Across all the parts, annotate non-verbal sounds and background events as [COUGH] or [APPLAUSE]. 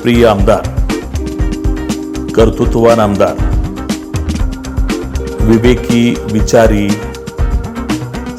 लोकप्रिय आमदार कर्तृत्ववान आमदार विवेकी विचारी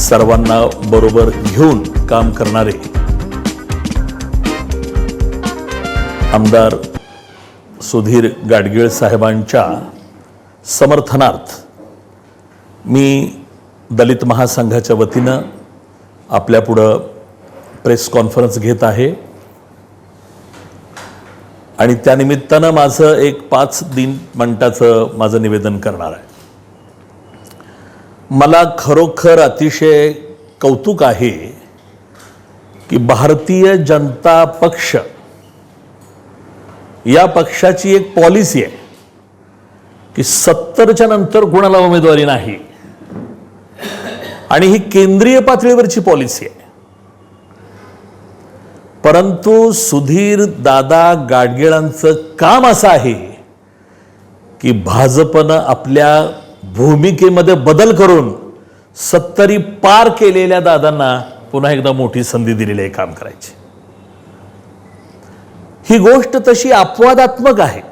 सर्वांना बरोबर घेऊन काम करणारे आमदार सुधीर गाडगीळ साहेबांच्या समर्थनार्थ मी दलित महासंघाच्या वतीनं आपल्यापुढं प्रेस कॉन्फरन्स घेत आहे. आणि त्यानिमित्तानं माझं एक पाच दिन मिनटाचं माझं निवेदन करणार आहे. मला खरोखर अतिशय कौतुक आहे की भारतीय जनता पक्ष या पक्षाची एक पॉलिसी आहे की सत्तरच्या नंतर कोणाला उमेदवारी नाही. आणि ही केंद्रीय पातळीवरची पॉलिसी आहे. परंतु सुधीर दादा गाडगेळांचं काम असं आहे की भाजपनं आपल्या भूमिकेमध्ये बदल करून सत्तरी पार केलेल्या दादांना पुन्हा एकदा मोठी संधी दिलेली आहे काम करायची. ही गोष्ट तशी अपवादात्मक आहे.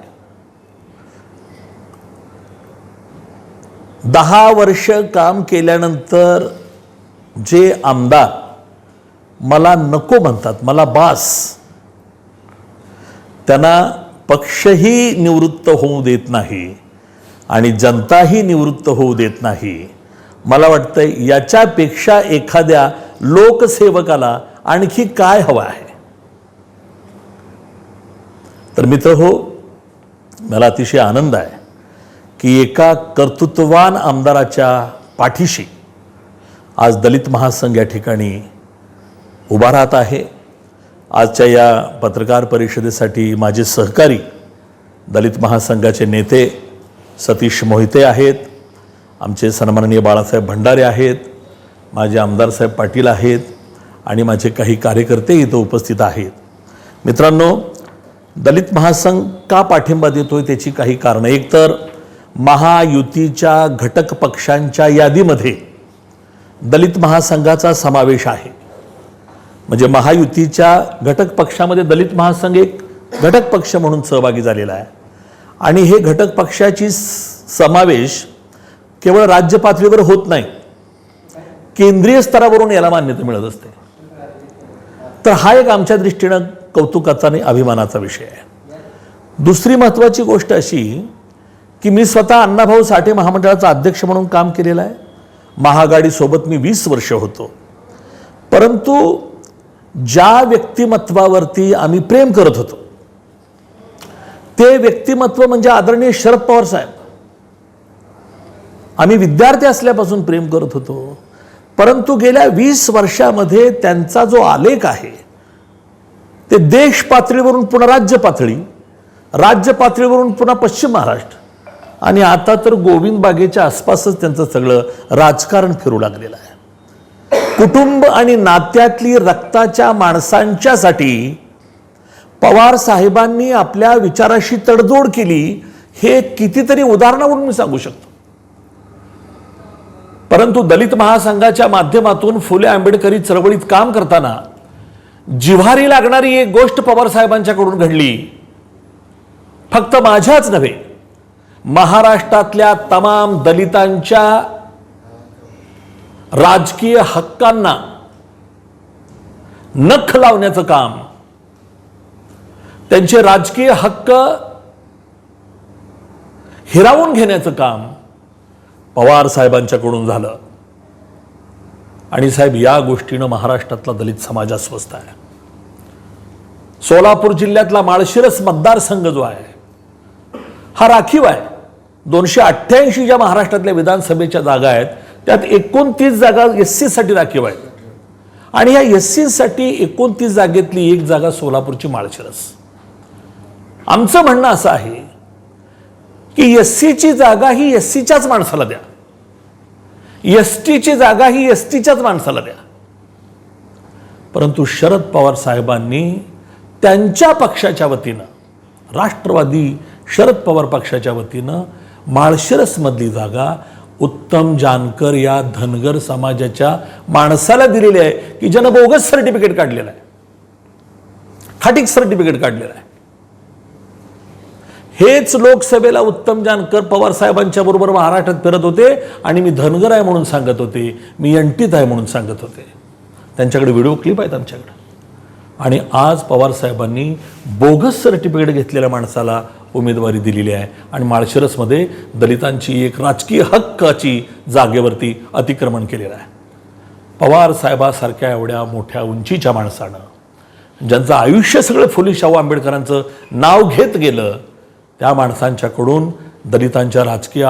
दहा वर्ष काम केल्यानंतर जे आमदार मला नको म्हणतात मला बास. त्यांना पक्षही निवृत्त होऊ देत नाही आणि जनताही निवृत्त होऊ देत नाही. मला वाटतं याच्यापेक्षा एखाद्या लोकसेवकाला आणखी काय हवं आहे? तर मित्र हो मला अतिशय आनंद आहे की एका कर्तृत्ववान आमदाराच्या पाठीशी आज दलित महासंघ या ठिकाणी उभा राहत आहे. आजच्या या पत्रकार परिषदेसाठी माझे सहकारी दलित महासंघाचे नेते सतीश मोहिते आहेत. आमचे सन्माननीय बाळासाहेब भंडारे आहेत. माझे आमदारसाहेब पाटील आहेत. आणि माझे काही कार्यकर्ते इथं उपस्थित आहेत. मित्रांनो दलित महासंघ का पाठिंबा देतोय त्याची काही कारणं एकतर महायुतीच्या घटक पक्षांच्या यादीमध्ये दलित महासंघाचा समावेश आहे. म्हणजे महायुतीच्या घटक पक्षामध्ये दलित महासंघ एक घटक पक्ष म्हणून सहभागी झालेला आहे. आणि हे घटक पक्षाची समावेश केवळ राज्य पातळीवर होत नाही. केंद्रीय स्तरावरून याला मान्यता मिळत असते. तर हा एक आमच्या दृष्टीनं कौतुकाचा आणि अभिमानाचा विषय आहे. दुसरी महत्त्वाची गोष्ट अशी की मी स्वतः अण्णाभाऊ साठे महामंडळाचा अध्यक्ष म्हणून काम केलेलं आहे. महाआघाडीसोबत मी वीस वर्ष होतो. परंतु ज्या व्यक्तिमत्वावरती आम्ही प्रेम करत होतो ते व्यक्तिमत्व म्हणजे आदरणीय शरद पवार साहेब. आम्ही विद्यार्थी असल्यापासून प्रेम करत होतो परंतु गेल्या वीस वर्षामध्ये त्यांचा जो आलेख आहे ते देश पातळीवरून पुन्हा राज्य पातळी राज्य पातळीवरून पुन्हा पश्चिम महाराष्ट्र आणि आता तर गोविंद बागेच्या आसपासच त्यांचं सगळं राजकारण फिरू लागलेलं आहे. कुटुंब आणि नात्यातली रक्ताच्या माणसांच्यासाठी पवार साहेबांनी आपल्या विचाराशी तडजोड केली. हे कितीतरी उदाहरणावरून मी सांगू शकतो. परंतु दलित महासंघाच्या माध्यमातून फुले आंबेडकरी चळवळीत काम करताना जिव्हारी लागणारी एक गोष्ट पवार साहेबांच्याकडून घडली. फक्त माझ्याच नव्हे महाराष्ट्रातल्या तमाम दलितांच्या राजकीय हक्कांना नख लावण्याचं काम. त्यांचे राजकीय हक्क हिरावून घेण्याचं काम पवार साहेबांच्याकडून झालं. आणि साहेब या गोष्टीनं महाराष्ट्रातला दलित समाज अस्वस्थ आहे. सोलापूर जिल्ह्यातला माळशिरस मतदारसंघ जो आहे हा राखीव आहे. दोनशे अठ्ठ्याऐंशी ज्या महाराष्ट्रातल्या विधानसभेच्या जागा आहेत त्यात एकोणतीस जागा एससाठी राखीव आहेत. आणि या एससाठी एकोणतीस जागेतली एक जागा सोलापूरची माळशिरस. आमचं म्हणणं असं आहे की एस सीची जागा ही एस सीच्याच माणसाला द्या. एस टीची जागा ही एस टीच्याच माणसाला द्या. परंतु शरद पवार साहेबांनी त्यांच्या पक्षाच्या वतीनं राष्ट्रवादी शरद पवार पक्षाच्या वतीनं माळशिरसमधली जागा उत्तम जानकर या धनगर समाजाच्या माणसाला दिलेली आहे की ज्यानं बोगस सर्टिफिकेट काढलेलं आहे. खाटीक सर्टिफिकेट काढलेलं आहे. हेच लोकसभेला उत्तम जानकर पवार साहेबांच्या बरोबर महाराष्ट्रात फिरत होते आणि मी धनगर आहे म्हणून सांगत होते मी यंटीत आहे म्हणून सांगत होते. त्यांच्याकडे व्हिडिओ क्लिप आहेत आमच्याकडे. आणि आज पवार साहेबांनी बोगस सर्टिफिकेट घेतलेल्या माणसाला उमेदवारी दिलेली आहे. आणि माळशिरसमध्ये दलितांची एक राजकीय हक्काची जागेवरती अतिक्रमण केलेलं आहे. पवार साहेबासारख्या एवढ्या मोठ्या उंचीच्या माणसानं ज्यांचं आयुष्य सगळं फुले शाहू आंबेडकरांचं नाव घेत गेलं त्या माणसांच्याकडून दलितांच्या राजकीय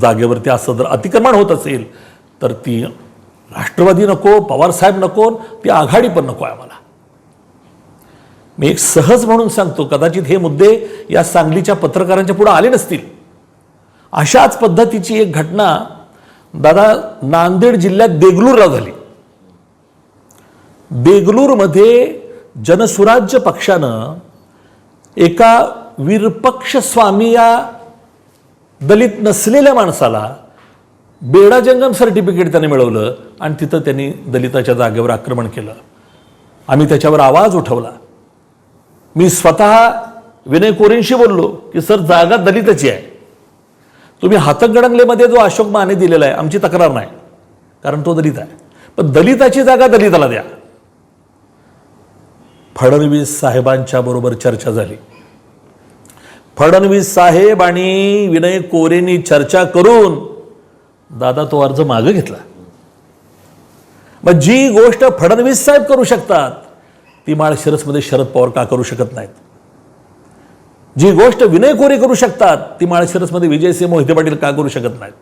जागेवरती असं जर अतिक्रमण होत असेल तर ती राष्ट्रवादी नको पवारसाहेब नको ती आघाडी पण नको आहे आम्हाला. मी एक सहज म्हणून सांगतो कदाचित हे मुद्दे या सांगलीच्या पत्रकारांच्या पुढे आले नसतील. अशाच पद्धतीची एक घटना दादा नांदेड जिल्ह्यात देगलूरला झाली. देगलूरमध्ये जनसुराज्य पक्षानं एका विरपक्ष स्वामी या दलित नसलेल्या माणसाला बेडा जंगम सर्टिफिकेट त्याने मिळवलं आणि तिथं त्यांनी दलिताच्या जागेवर आक्रमण केलं. आम्ही त्याच्यावर आवाज उठवला. मी स्वतः विनय कोरेंशी बोललो की सर जागा दलिताची आहे. तुम्ही हातकगडंगलेमध्ये जो अशोक माने दिलेला आहे आमची तक्रार नाही कारण तो दलित आहे. पण दलिताची जागा दलिताला द्या. फडणवीस साहेबांच्या बरोबर चर्चा झाली. फडणवीस साहेब आणि विनय कोरेंनी चर्चा करून दादा तो अर्ज मागं घेतला. मग जी गोष्ट फडणवीस साहेब करू शकतात ती माळशिरसमध्ये शरद पवार का करू शकत नाहीत? जी गोष्ट विनय कोरे करू शकतात ती माळ शिरसमध्ये विजयसिंह मोहिते पाटील का करू शकत नाहीत?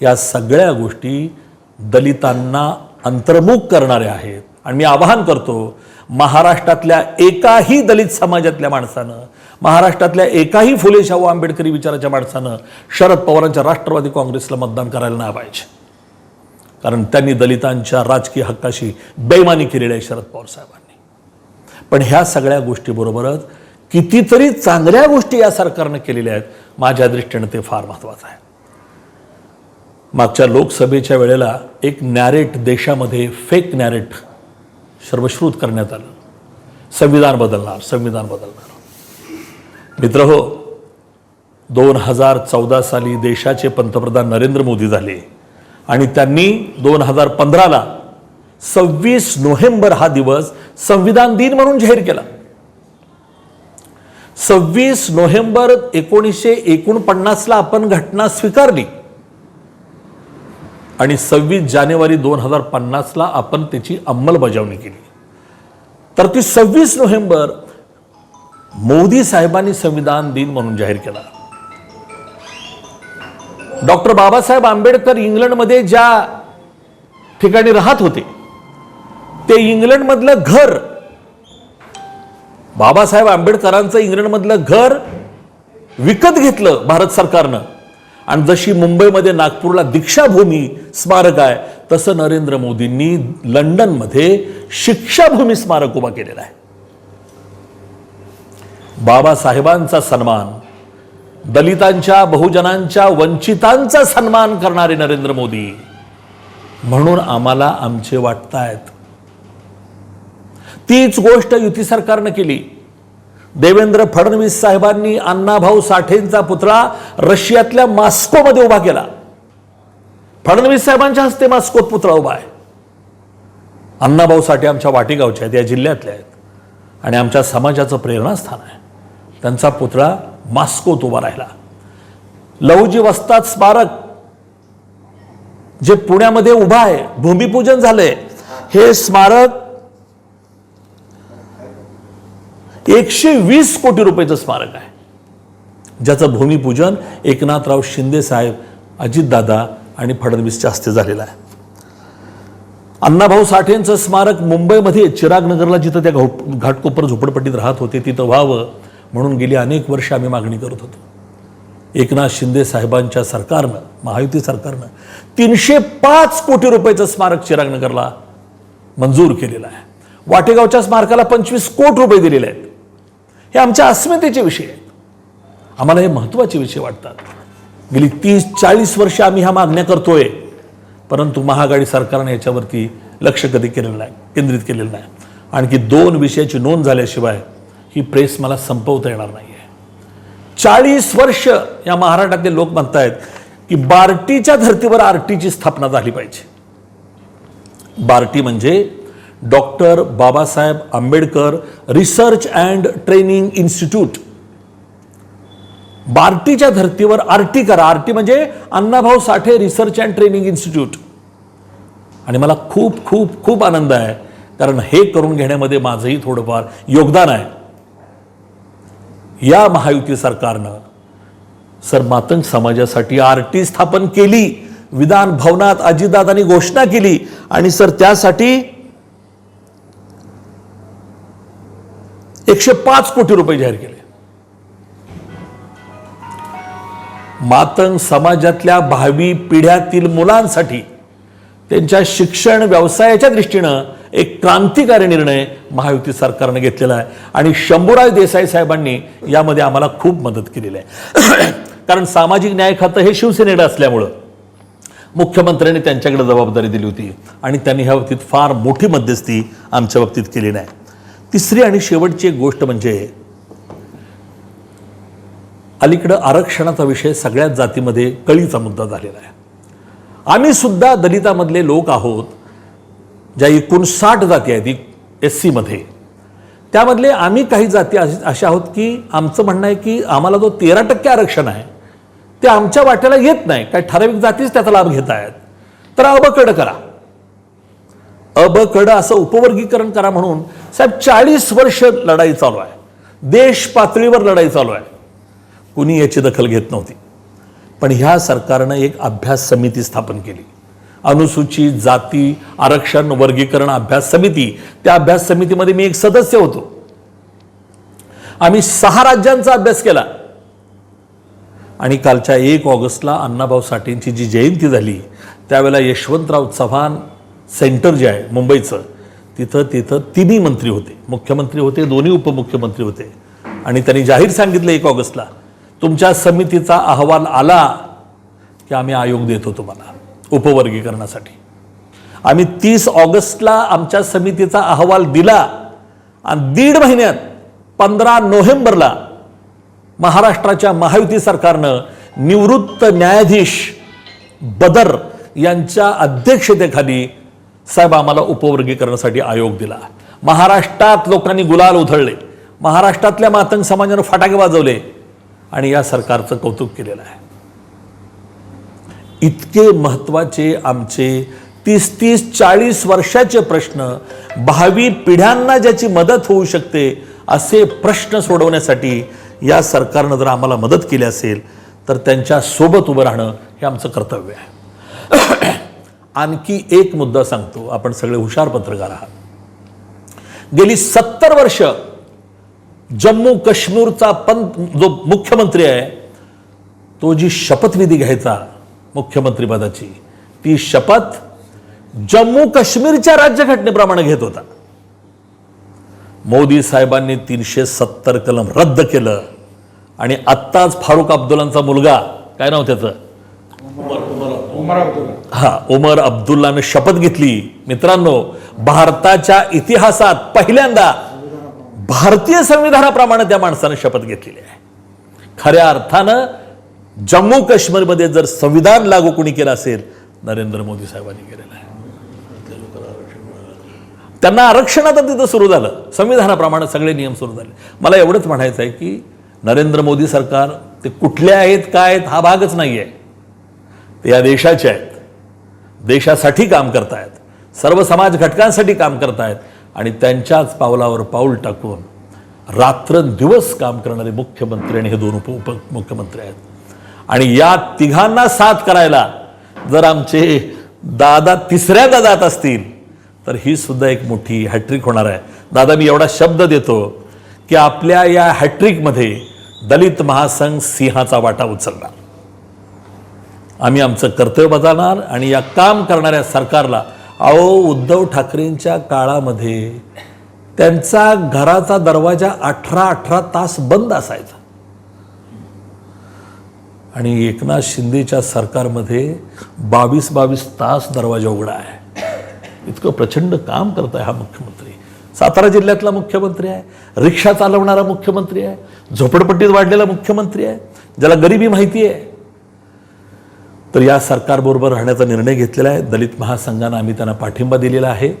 या सगळ्या गोष्टी दलितांना अंतर्मुख करणाऱ्या आहेत. आणि मी आवाहन करतो महाराष्ट्रातल्या एकाही दलित समाजातल्या माणसानं महाराष्ट्रातल्या एकाही फुले शाहू आंबेडकरी विचाराच्या माणसानं शरद पवारांच्या राष्ट्रवादी काँग्रेसला मतदान करायला नाही पाहिजे. कारण त्यांनी दलितांच्या राजकीय हक्काशी बेमानी केलेली आहे शरद पवार साहेबांनी. पण ह्या सगळ्या गोष्टीबरोबरच कितीतरी चांगल्या गोष्टी या सरकारनं केलेल्या आहेत. माझ्या दृष्टीनं ते फार महत्त्वाचं आहे. मागच्या लोकसभेच्या वेळेला एक नॅरेट देशामध्ये फेक नॅरेट सर्वश्रुत करण्यात आलं. संविधान बदलणार संविधान बदलणार. मित्र हो दोन हजार चौदा साली देशाचे पंतप्रधान नरेंद्र मोदी झाले. आणि त्यांनी दोन हजार पंधराला सव्वीस नोव्हेंबर हा दिवस संविधान दिन म्हणून जाहीर केला. सव्वीस नोव्हेंबर एकोणीसशे एकोणपन्नासला आपण घटना स्वीकारली. आणि सव्वीस जानेवारी दोन हजार पन्नासला आपण त्याची अंमलबजावणी केली. तर ती सव्वीस नोव्हेंबर मोदी साहेबांनी संविधान दिन म्हणून जाहीर केला. डॉक्टर बाबासाहेब आंबेडकर इंग्लंडमध्ये ज्या ठिकाणी राहत होते ते इंग्लंडमधलं घर बाबासाहेब आंबेडकरांचं इंग्लंडमधलं घर विकत घेतलं भारत सरकारनं. आणि जशी मुंबईमध्ये नागपूरला दीक्षाभूमी स्मारक आहे तसं नरेंद्र मोदींनी लंडनमध्ये शिक्षाभूमी स्मारक उभा केलेला आहे. बाबासाहेबांचा सन्मान दलितांच्या बहुजनांच्या वंचितांचा सन्मान करणारे नरेंद्र मोदी. म्हणून आम्हाला आमचे वाटतायत. तीच गोष्ट युती सरकारनं केली. देवेंद्र फडणवीस साहेबांनी अण्णाभाऊ साठेंचा पुतळा रशियातल्या मॉस्कोमध्ये उभा केला. फडणवीस साहेबांच्या हस्ते मॉस्कोत पुतळा उभा आहे. अण्णाभाऊ साठे आमच्या वाटेगावच्या आहेत या जिल्ह्यातल्या आहेत. आणि आमच्या समाजाचं प्रेरणास्थान आहे. त्यांचा पुतळा मॉस्कोत उभा राहिला. लवजी वस्ताद स्मारक जे पुण्यामध्ये उभा आहे भूमिपूजन झालंय हे स्मारक एकशे वीस कोटी रुपयाचं स्मारक आहे. ज्याचं भूमिपूजन एकनाथराव शिंदे साहेब अजितदादा आणि फडणवीसच्या हस्ते झालेलं आहे. अण्णाभाऊ साठेंचं स्मारक मुंबईमध्ये चिराग नगरला जिथं त्या घाटकोपर झोपडपट्टीत राहत होते तिथं व्हावं. म्हणून गेली अनेक वर्ष आम्ही मागणी करत होतो. एकनाथ शिंदे साहेबांच्या सरकारनं महायुती सरकारनं तीनशे पाच कोटी रुपयाचं स्मारक चिरागनगरला मंजूर केलेलं आहे. वाटेगावच्या स्मारकाला पंचवीस कोटी रुपये दिलेले आहेत. हे आमच्या अस्मितेचे विषय आहेत. आम्हाला हे महत्त्वाचे विषय वाटतात. गेली तीस चाळीस वर्ष आम्ही ह्या मागण्या करतोय. परंतु महाआघाडी सरकारने याच्यावरती लक्ष कधी केलेलं नाही केंद्रित केलेलं नाही. आणखी दोन विषयाची नोंद झाल्याशिवाय ही प्रेस मला संपवता येणार नाही आहे चाळीस वर्ष या महाराष्ट्रातले लोक म्हणतायत की बार्टीच्या धर्तीवर आरटीची स्थापना झाली पाहिजे. बार्टी म्हणजे doctor Babasaheb Ambedkar research and training institute. बार्टीच्या धर्तीवर आरटी करा. आरटी म्हणजे Annabhau Sathe research and training institute. आणि मला खूप खूप खूप आनंद आहे कारण हे करून घेण्यामध्ये माझंही थोडंफार योगदान आहे. या महायुती सरकारनं सर मातंग समाजासाठी आर टी स्थापन केली विधान भवनात अजितदादांनी घोषणा केली आणि सर त्यासाठी एकशे पाच कोटी रुपये जाहीर केले. मातंग समाजातल्या भावी पिढ्यातील मुलांसाठी त्यांच्या शिक्षण व्यवसायाच्या दृष्टीनं एक क्रांतिकारी निर्णय महायुती सरकारनं घेतलेला आहे. आणि शंभूराज देसाई साहेबांनी यामध्ये आम्हाला खूप मदत केलेली आहे. [CLEARS THROAT] कारण सामाजिक न्याय खातं हे शिवसेनेकडे असल्यामुळं मुख्यमंत्र्यांनी त्यांच्याकडे जबाबदारी दिली होती आणि त्यांनी ह्या बाबतीत फार मोठी मध्यस्थी आमच्या बाबतीत केली नाही. तिसरी आणि शेवटची एक गोष्ट म्हणजे अलीकडं आरक्षणाचा विषय सगळ्याच जातीमध्ये कळीचा मुद्दा झालेला आहे. आम्ही सुद्धा दलितामधले लोक आहोत ज्या एकूण साठ जाती आहेत एस सीमध्ये. त्यामधले आम्ही काही जाती अशा आहोत की आमचं म्हणणं आहे की आम्हाला जो तेरा टक्के आरक्षण आहे ते आमच्या वाट्याला येत नाही. काही ठराविक जातीच त्याचा लाभ घेत आहेत. तर अबकड करा. अबकड असं उपवर्गीकरण करा म्हणून साहेब चाळीस वर्ष लढाई चालू आहे. देश पातळीवर लढाई चालू आहे. कुणी याची दखल घेत नव्हती. पण ह्या सरकारनं एक अभ्यास समिती स्थापन केली. अनुसूचित जाती आरक्षण वर्गीकरण अभ्यास समिती त्या अभ्यास समितीमध्ये मी एक सदस्य होतो. आम्ही सहा राज्यांचा अभ्यास केला. आणि कालच्या एक ऑगस्टला अण्णाभाऊ साठेंची जी जयंती झाली त्यावेळेला यशवंतराव चव्हाण सेंटर जे आहे मुंबईचं तिथं तिथं तिन्ही मंत्री होते. मुख्यमंत्री होते दोन्ही उपमुख्यमंत्री होते. आणि त्यांनी जाहीर सांगितलं एक ऑगस्टला तुमच्या समितीचा अहवाल आला की आम्ही आयोग देतो तुम्हाला. उपवर्गीकरणासाठी. आम्ही तीस ऑगस्टला आमच्या समितीचा अहवाल दिला आणि दीड महिन्यात पंधरा नोव्हेंबरला महाराष्ट्राच्या महायुती सरकारनं निवृत्त न्यायाधीश बदर यांच्या अध्यक्षतेखाली साहेब आम्हाला उपवर्गीकरणासाठी आयोग दिला. महाराष्ट्रात लोकांनी गुलाल उधळले. महाराष्ट्रातल्या मातंग समाजानं फटाके वाजवले आणि या सरकारचं कौतुक केलेलं आहे. इतके महत्त्वाचे आमचे तीस तीस चाळीस वर्षाचे प्रश्न भावी पिढ्यांना ज्याची मदत होऊ शकते असे प्रश्न सोडवण्यासाठी या सरकारनं जर आम्हाला मदत केली असेल तर त्यांच्यासोबत उभं राहणं हे आमचं कर्तव्य आहे. [CLEARS THROAT] आणखी एक मुद्दा सांगतो आपण सगळे हुशार पत्रकार आहात. गेली सत्तर वर्ष जम्मू काश्मीरचा पंत जो मुख्यमंत्री आहे तो जी शपथविधी घ्यायचा मुख्यमंत्रीपदाची ती शपथ जम्मू काश्मीरच्या राज्यघटनेप्रमाणे घेत होता. मोदी साहेबांनी तीनशे सत्तर कलम रद्द केलं आणि आत्ताच फारुख अब्दुल्लांचा मुलगा काय नाव त्याचं? उमर अब्दुल्ला. हा उमर अब्दुल्लानं शपथ घेतली. मित्रांनो भारताच्या इतिहासात पहिल्यांदा भारतीय संविधानाप्रमाणे त्या माणसानं शपथ घेतलेली आहे. खऱ्या अर्थानं जम्मू काश्मीरमध्ये जर संविधान लागू कोणी केलं असेल नरेंद्र मोदी साहेबांनी केलेलं आहे. त्यांना आरक्षण आता तिथं सुरू झालं. संविधानाप्रमाणे सगळे नियम सुरू झाले. मला एवढंच म्हणायचं आहे की नरेंद्र मोदी सरकार ते कुठले आहेत काय आहेत हा भागच नाही आहे. ते या देशाचे आहेत. देशासाठी काम करतायत. सर्व समाज घटकांसाठी काम करतायत. आणि त्यांच्याच पावलावर पाऊल टाकून रात्रंदिवस काम करणारे मुख्यमंत्री आणि हे दोन उप उपमुख्यमंत्री आहेत. आणि या तिघांना साथ करायला जर आमचे दादा तिसऱ्यांदा जात असतील तर ही सुद्धा एक मोठी हॅट्रिक होणार आहे. दादा मी एवढा शब्द देतो की आपल्या या हॅट्रिकमध्ये दलित महासंघ सिंहाचा वाटा उचलणार. आम्ही आमचं कर्तव्य बजावणार आणि या काम करणाऱ्या सरकारला अहो उद्धव ठाकरेंच्या काळामध्ये त्यांचा घराचा दरवाजा अठरा अठरा तास बंद असायचा. आणि एकनाथ शिंदेच्या सरकारमध्ये बावीस बावीस तास दरवाजा उघडा आहे. इतकं प्रचंड काम करत आहे हा मुख्यमंत्री. सातारा जिल्ह्यातला मुख्यमंत्री आहे रिक्षा चालवणारा मुख्यमंत्री आहे झोपडपट्टीत वाढलेला मुख्यमंत्री आहे ज्याला गरिबी माहिती आहे. तर या सरकारबरोबर राहण्याचा निर्णय घेतलेला आहे. दलित महासंघानं आम्ही त्यांना पाठिंबा दिलेला आहे.